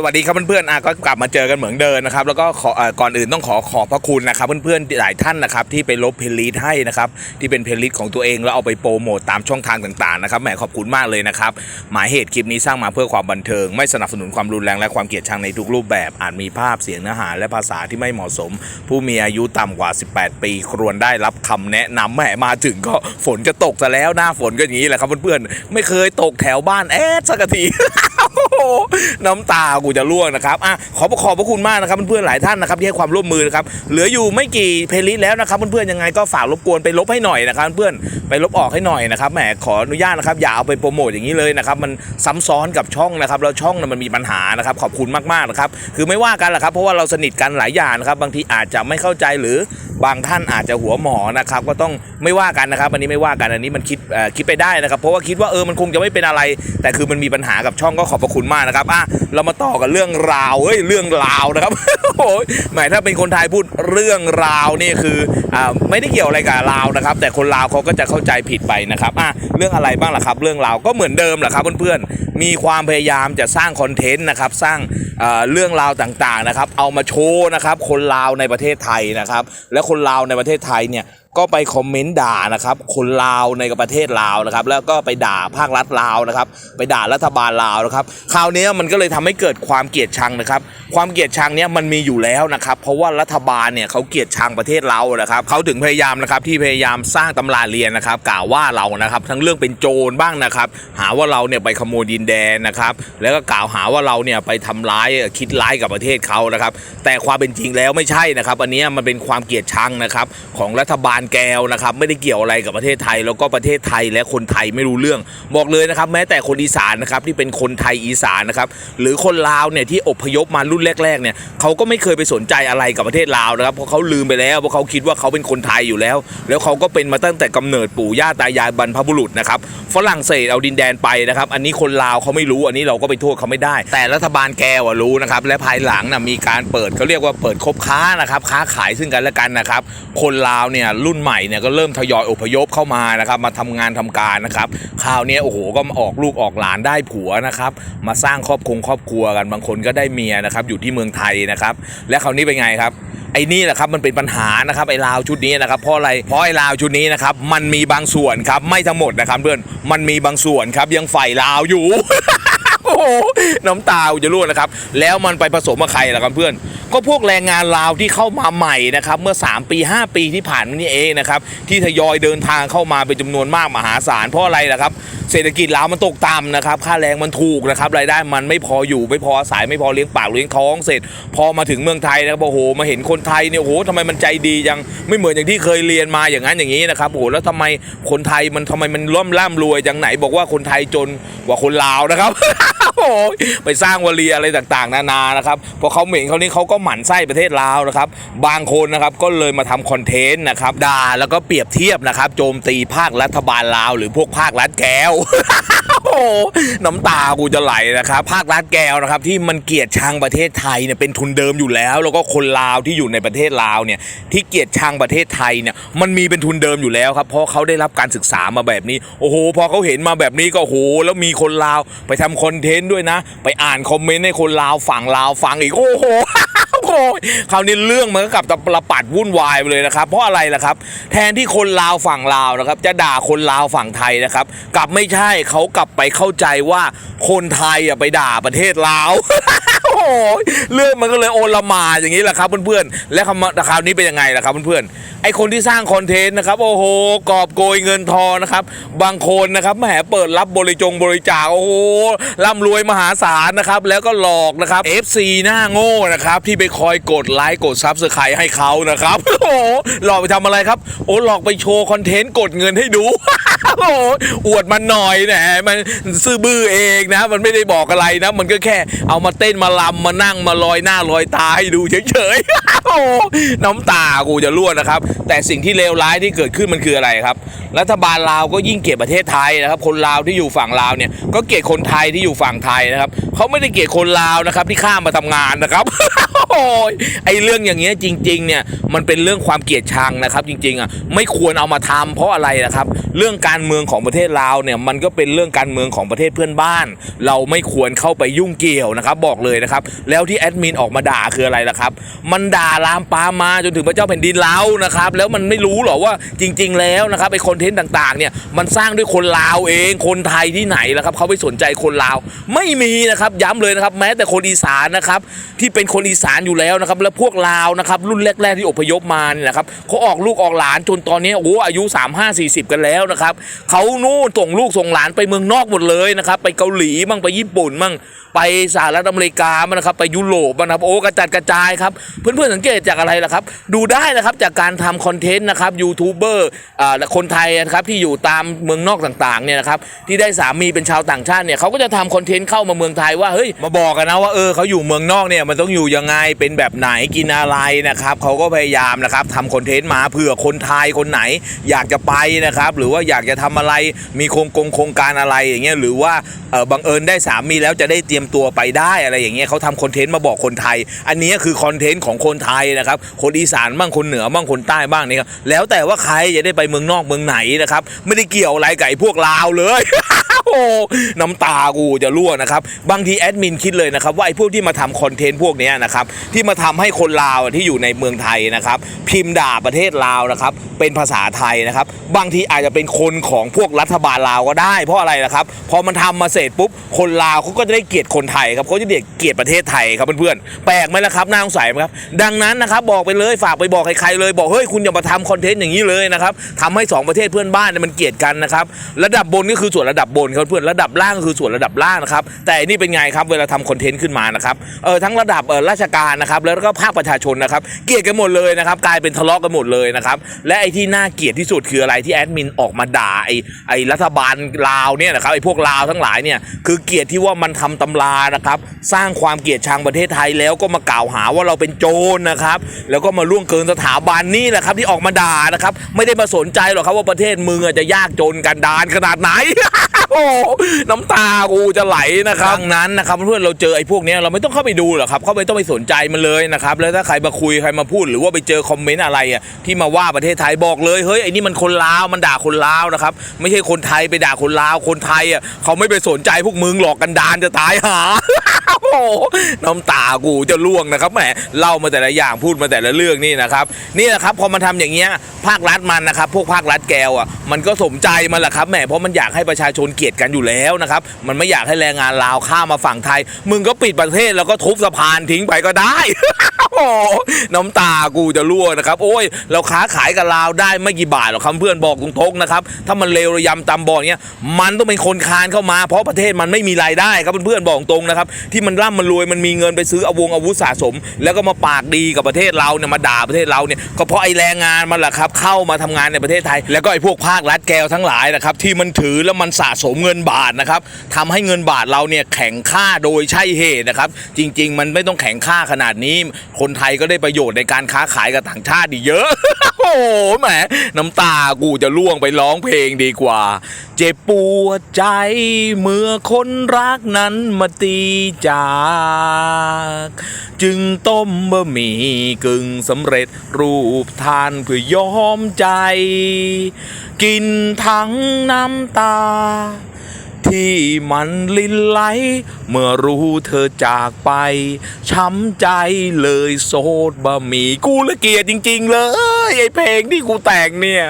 สวัสดีครับเพื่อนๆอะก็กลับมาเจอกันเหมือนเดิมนะครับแล้วก็ขอก่อนอื่นต้องขอขอบพระคุณนะครับเพื่อนๆหลายท่านนะครับที่ไปลบเพลลิสให้นะครับที่เป็นเพลลิสของตัวเองแล้วเอาไปโปรโมตตามช่องทางต่างๆนะครับแหมขอบคุณมากเลยนะครับหมายเหตุคลิปนี้สร้างมาเพื่อความบันเทิง ไม่สนับสนุนความรุนแรงและความเกลียดชังในทุกรูปแบบอาจมีภาพเสียงเนื้อหาและภาษาที่ไม่เหมาะสม ผู้มีอายุต่ำกว่า 18 ปีควรได้รับคำแนะนำแหมมาถึงก็ฝนจะตกซะแล้วหน้าฝนก็อย่างนี้แหละครับเพื่อนๆไม่เคยตกแถวบ้านแอดสักที น้ำตากูจะร่วงนะครับอะขอขอบพระคุณมากนะครับเพื่อนๆหลายท่านนะครับที่ให้ความร่วมมือนะครับเหลืออยู่ไม่กี่เพลย์ลิสต์แล้วนะครับเพื่อนๆยังไงก็ฝากรบกวนไปลบให้หน่อยนะครับเพื่อนไปลบออกให้หน่อยนะครับแหมขออนุญาตนะครับอย่าเอาไปโปรโมทอย่างนี้เลยนะครับมันซ้ำซ้อนกับช่องนะครับแล้วช่องมันมีปัญหานะครับขอบคุณมากๆนะครับคือไม่ว่ากันแหละครับเพราะว่าเราสนิทกันหลายอย่างนะครับบางทีอาจจะไม่เข้าใจหรือ บางท่านอาจจะหัวหมอนะครับก็ต้องไม่ว่ากันนะครับอันนี้ไม่ว่ากันอันนี้มันคิดคิดไปได้นะครับ เพราะว่าคิดว่าเออมันคงจะไม่เป็นอะไร แต่คือมันมีปัญหากับช่องก็ขอบพระคุณมากนะครับอะเรามาต่อกันเรื่องราวเฮ้ยเรื่องราวนะครับโอ้ยหมายถ้าเป็นคนไทยพูดเรื่องราวนี่คืออ่าไม่ได้เกี่ยวอะไรกับลาวนะครับ แต่คนลาวเขาก็จะเข้าใจผิดไปนะครับอะเรื่องอะไรบ้างล่ะครับ เรื่องราวก็เหมือนเดิมแหละครับเพื่อนๆมีความพยายามจะสร้างคอนเทนต์นะครับสร้างเอ่อเรื่องราวต่างๆนะครับ เอามาโชว์นะครับ คนลาวในประเทศไทยนะครับ และคนลาวในประเทศไทยเนี่ย ก็ไปคอมเมนต์ด่านะครับคนลาวในประเทศลาวนะครับ แล้วก็ไปด่าภาครัฐลาวนะครับ ไปด่ารัฐบาลลาวนะครับ คราวนี้มันก็เลยทำให้เกิดความเกลียดชังนะครับ ความเกลียดชังเนี้ยมันมีอยู่แล้วนะครับ เพราะว่ารัฐบาลเนี่ยเขาเกลียดชังประเทศเรานะครับเขาถึงพยายามนะครับที่พยายามสร้างตำราเรียนนะครับ กล่าวว่าเรานะครับ ทั้งเรื่องเป็นโจรบ้างนะครับ หาว่าเราเนี่ยไปขโมยดินแดนนะครับ แล้วก็กล่าวหาว่าเราเนี่ยไปทำร้ายคิดร้ายกับประเทศเขานะครับ แต่ความเป็นจริงแล้วไม่ใช่นะครับ อันนี้มันเป็นความเกลียดชังนะครับของรัฐบาลแก้วนะครับไม่ได้เกี่ยวอะไรกับประเทศไทย แล้วก็ประเทศไทยและคนไทยไม่รู้เรื่อง บอกเลยนะครับแม้แต่คนอีสานนะครับที่เป็นคนไทยอีสานนะครับหรือคนลาวเนี่ยที่อพยพมารุ่นแรกๆเนี่ยเขาก็ไม่เคยไปสนใจอะไรกับประเทศลาวนะครับเพราะเขาลืมไปแล้วเพราะเขาคิดว่าเขาเป็นคนไทยอยู่แล้ว แล้วเขาก็เป็นมาตั้งแต่กำเนิดปู่ย่าตายายบรรพบุรุษนะครับฝรั่งเศสเอาดินแดนไปนะครับอันนี้คนลาวเขาไม่รู้อันนี้เราก็ไปโทษเขาไม่ได้ แต่รัฐบาลแกวรู้นะครับและภายหลังนะมีการเปิดเขาเรียกว่าเปิดคบค้านะครับค้าขายซึ่งกันและกันนะครับคนลาวเนี่ยรุ่นใหม่เนี่ยก็เริ่มทยอยอพยพเข้ามานะครับมาทำงานทำการนะครับคราวนี้โอ้โหก็มาออกลูกออกหลานได้ผัวนะครับมาสร้างครอบครัวครอบครัวกันบางคนก็ได้เมียนะครับอยู่ที่เมืองไทยนะครับและคราวนี้เป็นไงครับไอ้นี่แหละครับมันเป็นปัญหานะครับไอ้ลาวชุดนี้นะครับเพราะอะไรเพราะไอ้ลาวชุดนี้นะครับมันมีบางส่วนครับไม่ทั้งหมดนะครับเพื่อนมันมีบางส่วนครับยังใฝ่ลาวอยู่โอ้โหน้ำตาจะร่วงนะครับ แล้วมันไปผสมกับใครล่ะครับเพื่อน ก็พวกแรงงานลาวที่เข้ามาใหม่นะครับเมื่อ 3 ปี 5 ปีที่ผ่านมานี่เองนะครับที่ทยอยเดินทางเข้ามาเป็นจำนวนมากมหาศาลเพราะอะไรล่ะครับเศรษฐกิจลาวมันตกต่ำนะครับค่าแรงมันถูกนะครับรายได้มันไม่พออยู่ไม่พออาศัยไม่พอเลี้ยงปากเลี้ยงท้องเสร็จ พอมาถึงเมืองไทยนะครับโอ้โหมาเห็นคนไทยเนี่ยโอ้โหทำไมมันใจดีจังไม่เหมือนอย่างที่เคยเรียนมาอย่างนั้นอย่างนี้นะครับโอ้โหแล้วทำไมคนไทยมันทำไมมันร่ำร่ำรวยจังไหนบอกว่าคนไทยจนกว่าคนลาวนะครับ ไปสร้างวลีอะไรต่างๆ นานานะครับพอเขาเหม็นเขานี้เขาก็หมั่นไส้ประเทศลาวนะครับบางคนนะครับก็เลยมาทำคอนเทนต์นะครับด่าแล้วก็เปรียบเทียบนะครับโจมตีภาครัฐบาลลาว หรือพวกภาครัฐแก้ว โอ้โหน้ำตากูจะไหลนะครับ ภาครัฐแก้วนะครับ ที่มันเกียดชังประเทศไทยเนี่ยเป็นทุนเดิมอยู่แล้ว แล้วก็คนลาวที่อยู่ในประเทศลาวเนี่ยที่เกียดชังประเทศไทยเนี่ยมันมีเป็นทุนเดิมอยู่แล้วครับเพราะเขาได้รับการศึกษามาแบบนี้ โอ้โห พอเขาเห็นมาแบบนี้ก็โอ้โหแล้วมีคนลาวไปทำคอนเทนต์ด้วยนะ ไปอ่านคอมเมนต์ให้คนลาวฝั่งลาวฟังอีกโอ้โห โอ้โหคราวนี้เรื่องมันก็กลับตะประปัดวุ่นวายไปเลยนะครับ เพราะอะไรล่ะครับ แทนที่คนลาวฝั่งลาวนะครับ จะด่าคนลาวฝั่งไทยนะครับ กลับไม่ใช่เขากลับไปเข้าใจว่าคนไทยอะไปด่าประเทศลาวเรื่องมันก็เลยโอลมาอย่างนี้แหละครับเพื่อนๆ และคำคราวนี้เป็นยังไงล่ะครับเพื่อนๆ ไอคนที่สร้างคอนเทนต์นะครับโอ้โหกอบโกยเงินทองนะครับ บางคนนะครับแหมเปิดรับบริจงบริจาคโอ้โหร่ำรวยมหาศาลนะครับ แล้วก็หลอกนะครับ FC หน้าโง่นะครับที่ไปคอยกดไลค์กดซับสไครต์ให้เขานะครับโอ้โหหลอกไปทำอะไรครับโอ้หลอกไปโชว์คอนเทนต์กดเงินให้ดูโอ้อวดมันหน่อยนะมันซื่อบื้อเองนะ มันไม่ได้บอกอะไรนะ มันก็แค่เอามาเต้นมาลำมานั่งมาลอยหน้าลอยตาให้ดูเฉยๆน้ำตากูจะร่วนะครับ แต่สิ่งที่เลวร้ายที่เกิดขึ้นมันคืออะไรครับ รัฐบาลลาวก็ยิ่งเกลียดประเทศไทยนะครับ คนลาวที่อยู่ฝั่งลาวเนี่ยก็เกลียดคนไทยที่อยู่ฝั่งไทยนะครับเขาไม่ได้เกลียดคนลาวนะครับที่ข้ามมาทำงานนะครับโอ้ยไอเรื่องอย่างเงี้ยจริง ๆ เนี่ยมันเป็นเรื่องความเกลียดชังนะครับ จริงๆอะไม่ควรเอามาทำเพราะอะไรนะครับ เรื่องการเมืองของประเทศลาวเนี่ยมันก็เป็นเรื่องการเมืองของประเทศเพื่อนบ้าน เราไม่ควรเข้าไปยุ่งเกี่ยวนะครับ บอกเลยนะครับ แล้วที่แอดมินออกมาด่าคืออะไรล่ะครับ มันด่าลามปามมาจนถึงพระเจ้าแผ่นดินเรานะครับ แล้วมันไม่รู้หรอว่าจริง ๆ แล้วนะครับไอคอนเทนต์ต่างๆเนี่ยมันสร้างด้วยคนลาวเอง คนไทยที่ไหนล่ะครับเขาไปสนใจคนลาว ไม่มีนะครับย้ำเลยนะครับ แม้แต่คนอีสานนะครับที่เป็นคนอีสานอยู่แล้วนะครับแล้วพวกลาวนะครับรุ่นแรก ๆที่อพยพมาเนี่ยนะครับเขาออกลูกออกหลานจนตอนนี้โอ้อายุ 3 5 40 กันแล้วนะครับเขานู่นส่งลูกส่งหลานไปเมืองนอกหมดเลยนะครับไปเกาหลีมั่งไปญี่ปุ่นมั่งไปสหรัฐอเมริกามันนะครับไปยุโรปมันนะครับโอ้กระจัดกระจายครับเพื่อนๆสังเกตจากอะไรล่ะครับ ดูได้นะครับจากการทำคอนเทนต์นะครับยูทูบเบอร์อ่าคนไทยนะครับที่อยู่ตามเมืองนอกต่างๆเนี่ยนะครับที่ได้สามีเป็นชาวต่างชาติเนี่ยเขาก็จะทำคอนเทนต์เข้ามาเมืองไทยว่าเฮ้ยมาบอกกันนะว่าเออเขาอยู่เมืองนอกเนี่ยมันต้องอยู่ยังไงเป็นแบบไหนกินอะไรนะครับเขาก็พยายามนะครับทำคอนเทนต์มาเผื่อคนไทยคนไหน อยากจะไปนะครับหรือว่าอยากจะทำอะไรมีโครงกงโครงการอะไรอย่างเงี้ยหรือว่าบังเอิญได้สามีแล้วจะได้เตรียมตัวไปได้อะไรอย่างเงี้ยเขาทำคอนเทนต์มาบอกคนไทย อันนี้คือคอนเทนต์ของคนไทยนะครับ คนอีสานบ้างคนเหนือบ้างคนใต้บ้างนี่ครับแล้วแต่ว่าใครจะได้ไปเมืองนอกเมืองไหนนะครับ ไม่ได้เกี่ยวอะไรกับไอ้พวกลาวเลย โอ้น้ำตากูจะรั่วนะครับ บางทีแอดมินคิดเลยนะครับ ว่าไอ้พวกที่มาทำคอนเทนต์พวกนี้นะครับ ที่มาทำให้คนลาวที่อยู่ในเมืองไทยนะครับ พิมพ์ด่าประเทศลาวนะครับ เป็นภาษาไทยนะครับ บางทีอาจจะเป็นคนของพวกรัฐบาลลาวก็ได้ เพราะอะไรนะครับ พอมันทำมาเสร็จปุ๊บ คนลาวเขาก็จะได้เกลียดคนไทยครับเขาจะเกลียดประเทศไทยครับเพื่อนๆ แปลกไหมล่ะครับน่าสงสัยไหมครับ ดังนั้นนะครับบอกไปเลยฝากไปบอกใครๆเลย บอกเฮ้ยคุณอย่ามาทำคอนเทนต์อย่างนี้เลยนะครับทำให้สองประเทศเพื่อนบ้านเนี่ยมันเกลียดกันนะครับ ระดับบนก็คือส่วนระดับบนครับเพื่อนระดับล่างก็คือส่วนระดับล่างนะครับแต่อันนี่เป็นไงครับเวลาทำคอนเทนต์ขึ้นมานะครับเออทั้งระดับเออราชการนะครับแล้วก็ภาคประชาชนนะครับเกลียดกันหมดเลยนะครับกลายเป็นทะเลาะกันหมดเลยนะครับและไอ้ที่น่าเกลียดที่สุดคืออะไรที่แอดมินออกมาด่าไอ้ไอ้รัฐบาลลาวเนี่ยนะครับไอ้พวกลาวทั้งหลายเนี่ยคือเกลียดที่ว่ามันทำตำรานะครับสร้างความเกลียดชังประเทศไทยแล้วก็มากล่าวหาว่าเราเป็นโจรนะครับแล้วก็มาล่วงเกินสถาบันนี่แหละครับที่ออกมาด่านะครับไม่ได้มาสนใจหรอกครับว่าประเทศมึงอะจะยากจนกันดานขนาดไหนโอ้น้ำตากูจะไหลนะครับดังนั้นนะครับเพื่อนเราเจอไอ้พวกนี้เราไม่ต้องเข้าไปดูหรอกครับ เข้าไปต้องไปสนใจมันเลยนะครับ แล้วถ้าใครมาคุยใครมาพูดหรือว่าไปเจอคอมเมนต์อะไรอะที่มาว่าประเทศไทยบอกเลยเฮ้ยไอ้นี่มันคนลาวมันด่าคนลาวนะครับไม่ใช่คนไทยไปด่าคนลาวคนไทยอะเขาไม่ไปสนใจพวกมึงหลอกกันดานจะตายหา หน้ำตากูจะล่วงนะครับแหมเล่ามาแต่ละอย่างพูดมาแต่ละเรื่องนี่นะครับนี่แหละครับพอมันทำอย่างเงี้ยภาครัฐมันนะครับ พวกภาครัฐแกวอะมันก็สมใจมันแหละครับแหมเพราะมันอยากให้ประชาชนเกลียดกันอยู่แล้วนะครับมันไม่อยากให้แรงงานลาวข้ามมาฝั่งไทย มึงก็ปิดประเทศแล้วก็ทุบสะพานทิ้งไปก็ได้ โหน้ำตากูจะรั่วนะครับ โอ้ย เราค้าขายกับลาวได้ไม่กี่บาทหรอกครับเพื่อนบอกตรงๆนะครับ ถ้ามันเลวระยำตำบอลเนี้ย มันต้องเป็นคนคานเข้ามา เพราะประเทศมันไม่มีรายได้ครับเพื่อนๆบอกตรงนะครับ ที่มันร่ำมันรวยมันมีเงินไปซื้ออาวงอาวุธสะสม แล้วก็มาปากดีกับประเทศเราเนี่ยมาด่าประเทศเราเนี่ยก็เพราะไอ้แรงงานมันแหละครับเข้ามาทำงานในประเทศไทย แล้วก็ไอ้พวกภาครัฐแก้วทั้งหลายนะครับที่มันถือแล้วมันสะสมเงินบาทนะครับทำให้เงินบาทเราเนี่ยแข็งค่าโดยใช่เหตุนะครับ จริง ๆ มันไม่ต้องแข็งค่าขนาดนี้คนไทยก็ได้ประโยชน์ในการค้าขายกับต่างชาติดีเยอะ โอ้โหแหมน้ำตากูจะล่วงไปร้องเพลงดีกว่า เจ็บปวดใจ เมื่อคนรักนั้นมาตีจาก จึงต้มบะหมี่กึ่งสำเร็จรูปทานเพื่อยอมใจ กินทั้งน้ำตา ที่มันลินไหล เมื่อรู้เธอจากไป ช้ำใจเลยโซดบะหมี่กูละเกียดจริง ๆ เลย ไอเพลงที่กูแต่งเนี่ย